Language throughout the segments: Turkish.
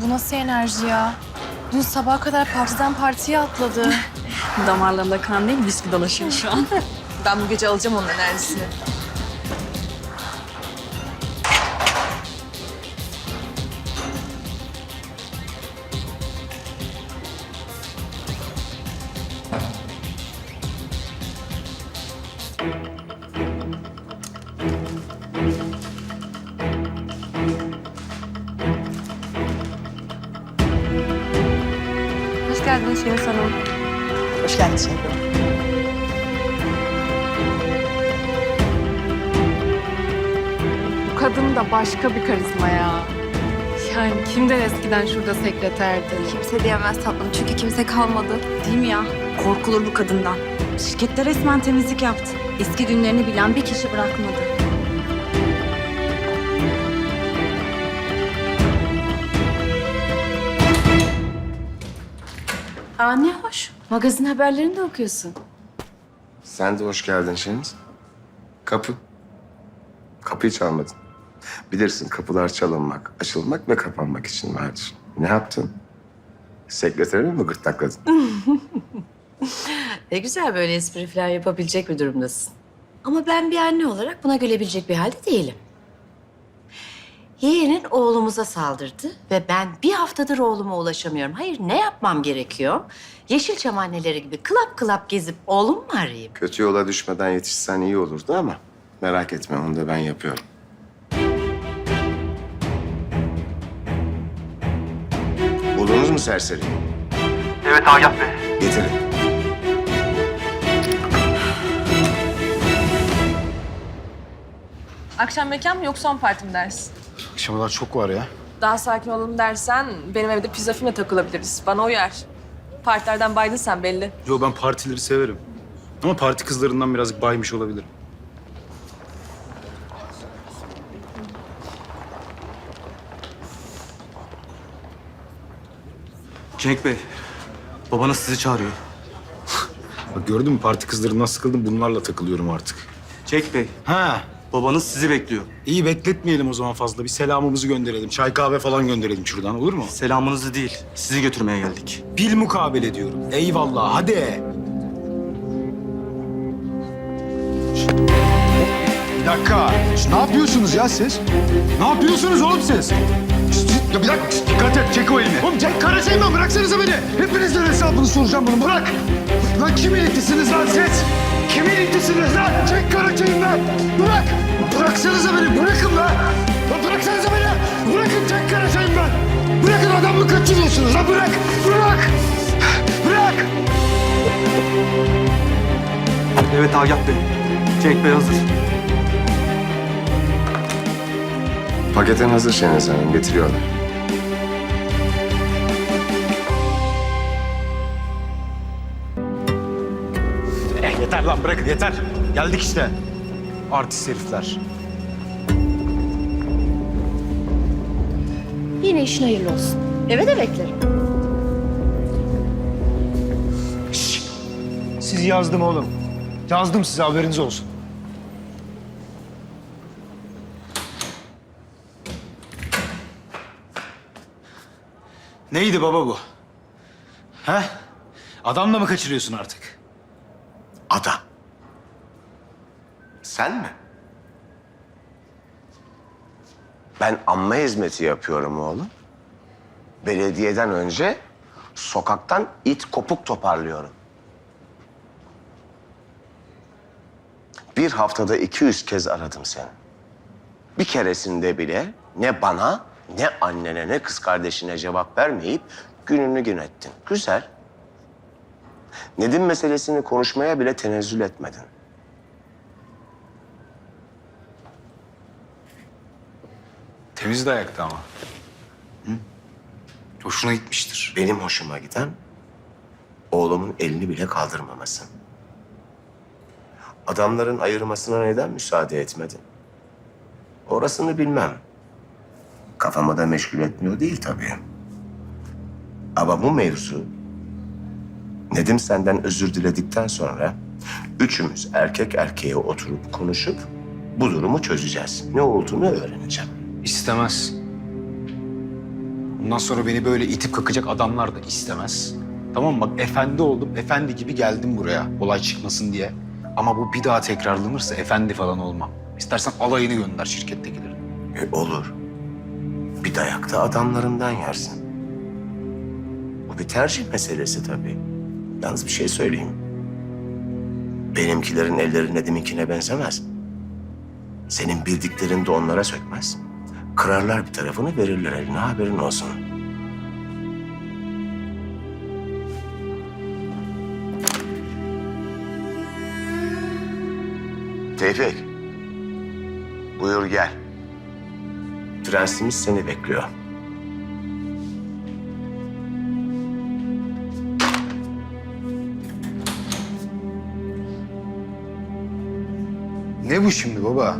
Bu nasıl enerji ya? Dün sabaha kadar partiden partiye atladı. Damarlarında kan değil, viski dolaşıyor şu an. ben bu gece alacağım onun enerjisini. Hoş geldin Şengül. Bu kadın da başka bir karizma ya. Yani kimden eskiden şurada sekreterdi? Kimse diyemez tatlım çünkü kimse kalmadı. Değil mi ya? Korkulur bu kadından. Şirkette resmen temizlik yaptı. Eski günlerini bilen bir kişi bırakmadı. Aa ne hoş. Magazin haberlerini de okuyorsun. Sen de hoş geldin Şeniz. Kapı. Kapıyı çalmadın. Bilirsin kapılar çalınmak, açılmak ve kapanmak için vardır. Ne yaptın? Sekreterini mi gırtlakladın? Ne güzel böyle espri falan yapabilecek bir durumdasın. Ama ben bir anne olarak buna gülebilecek bir halde değilim. Yeğenin oğlumuza saldırdı ve ben bir haftadır oğluma ulaşamıyorum. Hayır ne yapmam gerekiyor? Yeşilçam anneleri gibi klap klap gezip oğlum mu arayayım? Kötü yola düşmeden yetişsen iyi olurdu ama merak etme onu da ben yapıyorum. Buldunuz mu serseri? Evet Agah Bey. Getirin. Akşam mekan mı yoksa son parti mi dersin? Akşamalar çok var ya. Daha sakin olalım dersen benim evde pizza filme takılabiliriz. Bana uyar. Partilerden baydın sen belli. Yo ben partileri severim. Ama parti kızlarından birazcık baymış olabilirim. Cenk Bey, babanız sizi çağırıyor. Bak gördün mü parti kızlarından sıkıldım bunlarla takılıyorum artık. Cenk Bey, Ha babanız sizi bekliyor. iyi bekletmeyelim o zaman fazla. Bir selamımızı gönderelim. Çay kahve falan gönderelim şuradan olur mu? Selamınızı değil, sizi götürmeye geldik. Bil mukabele diyorum. Eyvallah hadi. Bir dakika. Ne yapıyorsunuz ya siz? Ne yapıyorsunuz oğlum siz? Ya bir dakika dikkat et çek o elini. Oğlum Cenk Karaçay'ım ben bıraksanıza beni. Hepinizden hesabını soracağım bunu bırak. Lan kimin itisiniz lan siz? Kimin itisiniz lan? Cenk Karaçay'ım ben. Bırak. Kaçırıyorsunuz lan bırak. Bırak. Bırak. Evet Agah Bey, Cenk Bey hazır. Paketin hazır Şeniz Hanım. Getiriyorlar. Eh yeter lan bırakın yeter. Geldik işte. Artist herifler. Yine işin hayırlı olsun. Eve de beklerim. Sizi yazdım oğlum. Yazdım size haberiniz olsun. Neydi baba bu? He? Adamla mı kaçırıyorsun artık? Adam. Sen mi? Ben amma hizmeti yapıyorum oğlum. Belediyeden önce sokaktan it kopuk toparlıyorum. Bir haftada 200 kez aradım seni. Bir keresinde bile ne bana, ne annene, ne kız kardeşine cevap vermeyip gününü gün ettin. Güzel. Nedim meselesini konuşmaya bile tenezzül etmedin. Temiz de ayakta ama. Hoşuna gitmiştir. Benim hoşuma giden oğlumun elini bile kaldırmaması. Adamların ayırmasına neden müsaade etmedin? Orasını bilmem. Kafamı da meşgul etmiyor değil tabii. Ama bu mevzu Nedim senden özür diledikten sonra üçümüz erkek erkeğe oturup konuşup bu durumu çözeceğiz. Ne olduğunu öğreneceğim. İstemez. Bundan sonra beni böyle itip kakacak adamlar da istemez. Tamam mı? Bak efendi oldum. Efendi gibi geldim buraya. Olay çıkmasın diye. Ama bu bir daha tekrarlanırsa efendi falan olmam. İstersen alayını gönder şirkettekilerin. E, olur. Bir dayakta adamlarından yersin. Bu bir tercih meselesi tabii. Yalnız bir şey söyleyeyim. Benimkilerin elleri Nedim'inkine benzemez. Senin bildiklerin de onlara sökmez. Kırarlar bir tarafını verirler eline haberin olsun. Tevfik. Buyur gel. Prensimiz seni bekliyor. Ne bu şimdi baba?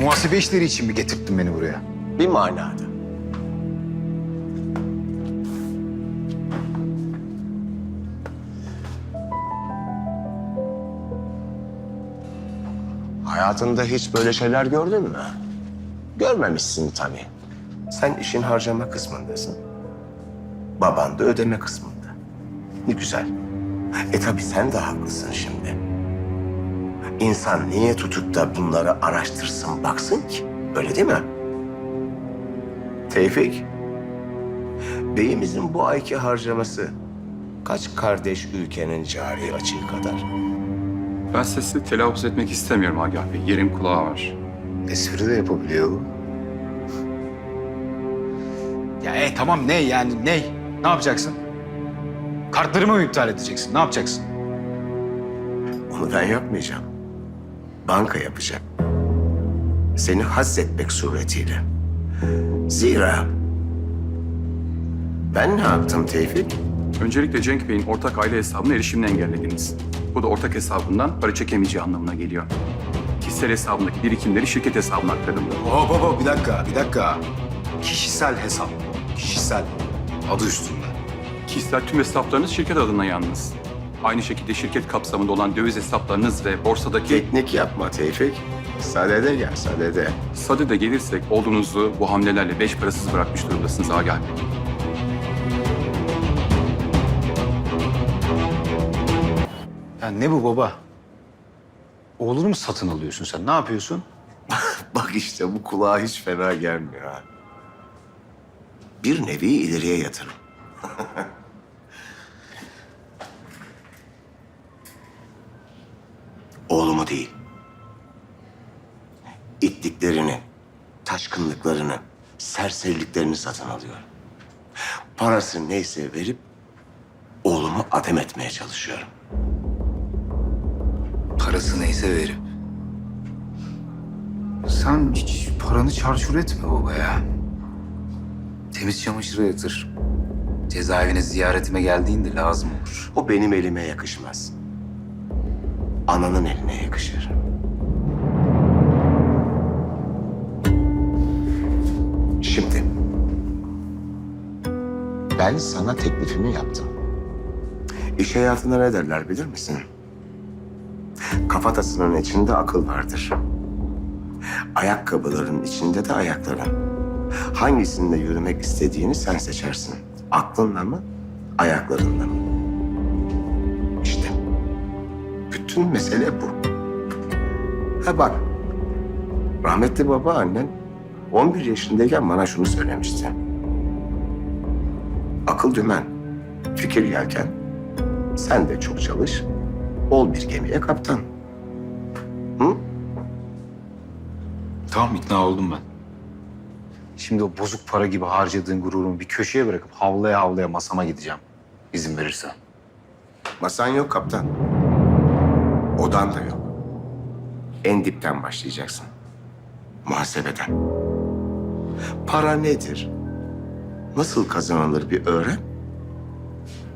Muhasebe işleri için mi getirttin beni buraya? Bir manada. Hayatında hiç böyle şeyler gördün mü? Görmemişsin tabii. Sen işin harcama kısmındasın. Baban da ödeme kısmında. Ne güzel. E tabii sen de haklısın şimdi. İnsan niye tutup da bunları araştırsın, baksın ki? Öyle değil mi? Tevfik, beyimizin bu ayki harcaması kaç kardeş ülkenin cari açığı kadar? Ben sesli telaffuz etmek istemiyorum Agah Bey. Yerin kulağı var. Espri de yapabiliyor bu. Ya e, tamam ne yani ne? Ne yapacaksın? Kartlarımı mı iptal edeceksin? Ne yapacaksın? Onu ben yapmayacağım. Banka yapacak. Seni hazzetmek suretiyle. Zira ben ne yaptım Tevfik? Öncelikle Cenk Bey'in ortak aile hesabına erişimini engellediniz. Bu da ortak hesabından para çekemeyeceği anlamına geliyor. Kişisel hesabındaki birikimleri şirket hesabına aktarıldı. Hop hop hop bir dakika bir dakika. Kişisel hesap. Kişisel. Adı üstünde. Kişisel tüm hesaplarınız şirket adına yalnız. Aynı şekilde şirket kapsamında olan döviz hesaplarınız ve borsadaki... Teknik yapma Tevfik. Sadede gel, sadede. Sadede gelirsek oğlunuzu bu hamlelerle beş parasız bırakmış durumdasınız Agah Bey. Ya ne bu baba? Oğlunu mu satın alıyorsun sen? Ne yapıyorsun? Bak işte bu kulağa hiç fena gelmiyor ha. Bir nevi ileriye yatırım. Oğlumu değil. İttiklerini, taşkınlıklarını, serseriliklerini satın alıyorum. Parası neyse verip oğlumu adem etmeye çalışıyorum. Parası neyse verip. Sen hiç paranı çarçur etme baba ya. Temiz çamaşıra yatır. Cezaevine ziyaretime geldiğinde lazım olur. O benim elime yakışmaz. Ananın eline yakışır. Şimdi ben sana teklifimi yaptım. İş hayatında ne derler bilir misin? Kafatasının içinde akıl vardır. Ayakkabıların içinde de ayakların. Hangisinde yürümek istediğini sen seçersin. Aklınla mı, ayaklarınla mı? Bütün mesele bu. Ha bak, rahmetli babaannen 11 yaşındayken bana şunu söylemişti. Akıl dümen, fikir yelken, sen de çok çalış, ol bir gemiye kaptan. Hı? Tamam ikna oldum ben. Şimdi o bozuk para gibi harcadığın gururumu bir köşeye bırakıp havlaya havlaya masama gideceğim. İzin verirsen. Masan yok kaptan. Odan da yok. En dipten başlayacaksın. Muhasebeden. Para nedir? Nasıl kazanılır bir öğren.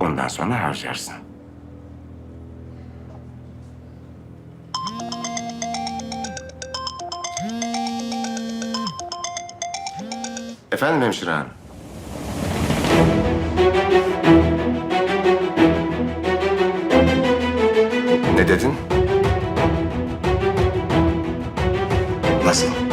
Ondan sonra harcarsın. Efendim hemşire hanım. Nasıl?